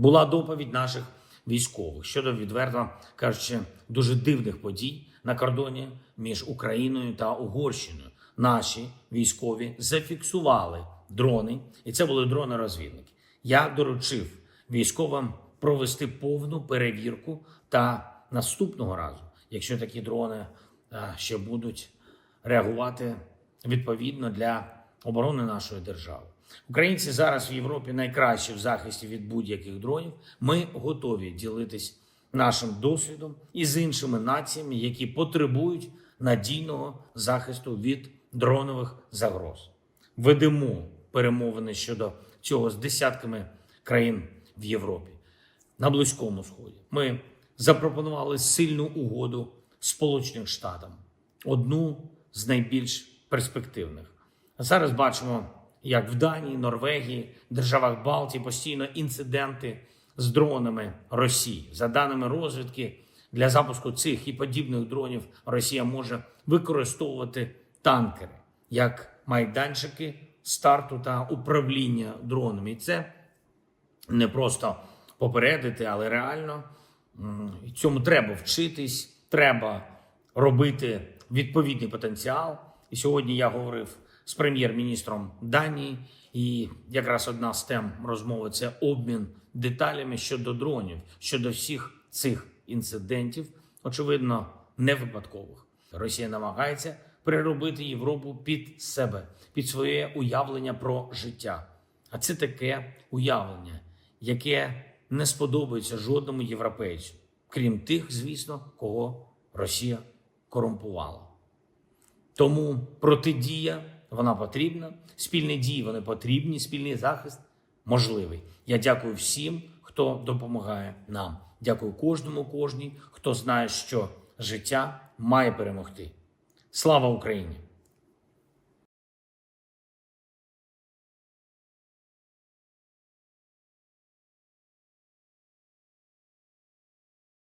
була доповідь наших військових щодо відверто кажучи дуже дивних подій на кордоні між Україною та Угорщиною. Наші військові зафіксували дрони, і це були дрони-розвідники. Я доручив військовим провести повну перевірку та наступного разу, якщо такі дрони е, ще будуть реагувати відповідно для оборони нашої держави. Українці зараз в Європі найкращі в захисті від будь-яких дронів. Ми готові ділитись нашим досвідом і з іншими націями, які потребують надійного захисту від дронових загроз. Ведемо перемовини щодо цього з десятками країн в Європі на Близькому Сході. Ми запропонували сильну угоду Сполучених Штатів, одну з найбільш перспективних. Зараз бачимо, як в Данії, Норвегії, державах Балтії постійно інциденти з дронами Росії. За даними розвідки, для запуску цих і подібних дронів Росія може використовувати танкери як майданчики старту та управління дронами. І це не просто попередити, але реально цьому треба вчитись, треба робити відповідний потенціал. І сьогодні я говорив з прем'єр-міністром Данії, і якраз одна з тем розмови це обмін деталями щодо дронів, щодо всіх цих інцидентів, очевидно, не випадкових. Росія намагається переробити Європу під себе, під своє уявлення про життя. А це таке уявлення, яке не сподобається жодному європейцю, крім тих, звісно, кого Росія корумпувала. Тому протидія вона потрібна, спільні дії вони потрібні, спільний захист можливий. Я дякую всім, хто допомагає нам. Дякую кожному, кожній, хто знає, що життя має перемогти. Слава Україні!